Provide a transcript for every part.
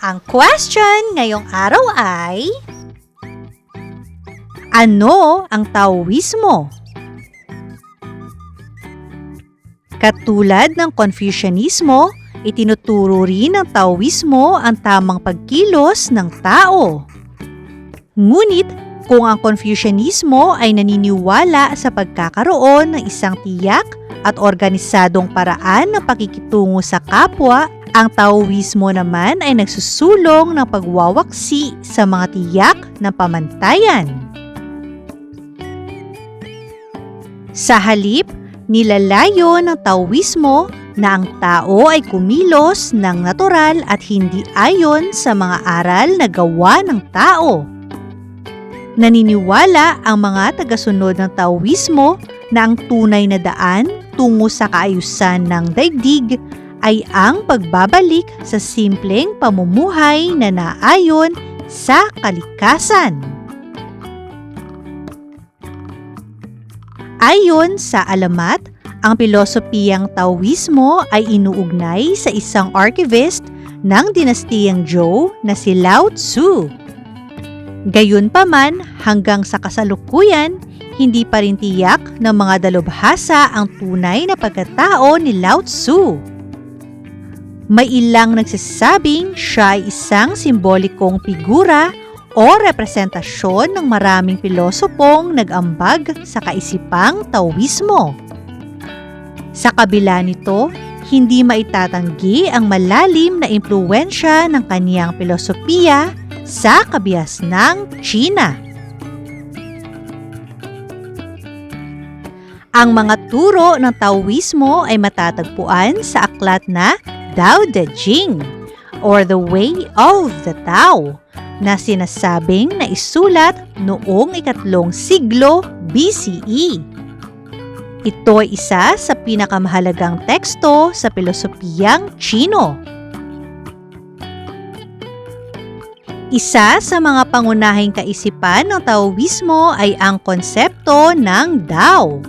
Ang question ngayong araw ay Ano ang Taoismo? Katulad ng Confucianismo, itinuturo rin ng Taoismo ang tamang pagkilos ng tao. Ngunit kung ang Confucianismo ay naniniwala sa pagkakaroon ng isang tiyak at organisadong paraan ng pakikitungo sa kapwa, ang Taoismo naman ay nagsusulong ng pagwawaksi sa mga tiyak ng pamantayan. Sa halip, nilalayo ng Taoismo na ang tao ay kumilos ng natural at hindi ayon sa mga aral na gawa ng tao. Naniniwala ang mga tagasunod ng Taoismo na ang tunay na daan tungo sa kaayusan ng daigdig ay ang pagbabalik sa simpleng pamumuhay na naayon sa kalikasan. Ayon sa alamat, ang pilosopiyang Taoismo ay inuugnay sa isang archivist ng dinastiyang Zhou na si Lao Tzu. Gayunpaman, hanggang sa kasalukuyan, hindi pa rin tiyak ng mga dalubhasa ang tunay na pagkatao ni Lao Tzu. May ilang nagsasabing siya ay isang simbolikong figura o representasyon ng maraming pilosopong nag-ambag sa kaisipang Taoismo. Sa kabila nito, hindi maitatanggi ang malalim na impluensya ng kaniyang filosofiya sa kabias ng China. Ang mga turo ng Taoismo ay matatagpuan sa aklat na Tao Te Ching or The Way of the Tao na sinasabing na isulat noong ikatlong siglo BCE. Ito ay isa sa pinakamahalagang teksto sa pilosopiyang Chino. Isa sa mga pangunahing kaisipan ng Taoismo ay ang konsepto ng Tao.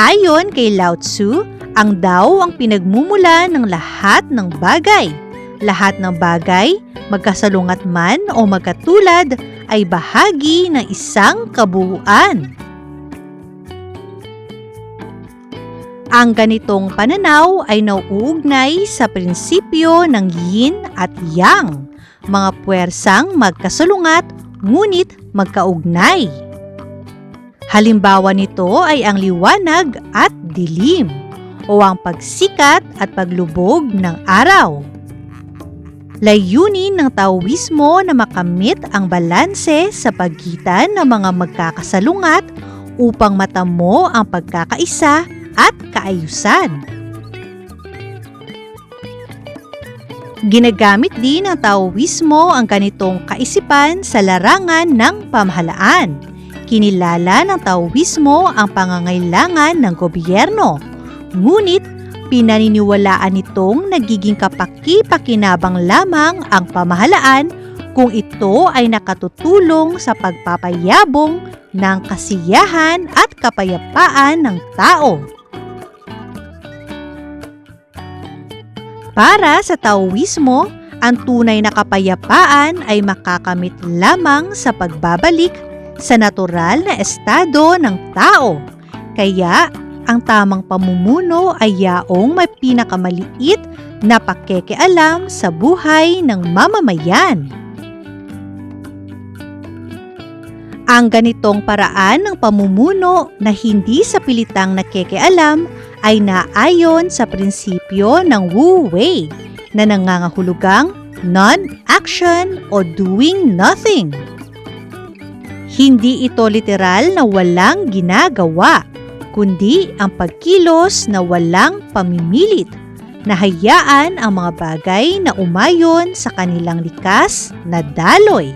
Ayon kay Lao Tzu, ang Tao ang pinagmumula ng lahat ng bagay. Lahat ng bagay, magkasalungat man o magkatulad, ay bahagi ng isang kabuuan. Ang ganitong pananaw ay nauugnay sa prinsipyo ng yin at yang, mga puwersang magkasalungat ngunit magkaugnay. Halimbawa nito ay ang liwanag at dilim o ang pagsikat at paglubog ng araw. Layunin ng Taoismo na makamit ang balanse sa pagitan ng mga magkakasalungat upang matamo ang pagkakaisa at kaayusan. Ginagamit din ng Taoismo ang ganitong kaisipan sa larangan ng pamahalaan. Kinilala ng Taoismo ang pangangailangan ng gobyerno, ngunit pinaniniwalaan nitong nagiging kapaki-pakinabang lamang ang pamahalaan kung ito ay nakatutulong sa pagpapayabong ng kasiyahan at kapayapaan ng tao. Para sa Taoismo, ang tunay na kapayapaan ay makakamit lamang sa pagbabalik sa natural na estado ng tao. Kaya, ang tamang pamumuno ay yaong may pinakamaliit na pakekealam sa buhay ng mamamayan. Ang ganitong paraan ng pamumuno na hindi sa pilitang nakekealam ay naayon sa prinsipyo ng Wu Wei na nangangahulugang non-action o doing nothing. Hindi ito literal na walang ginagawa, kundi ang pagkilos na walang pamimilit, na hayaan ang mga bagay na umayon sa kanilang likas na daloy.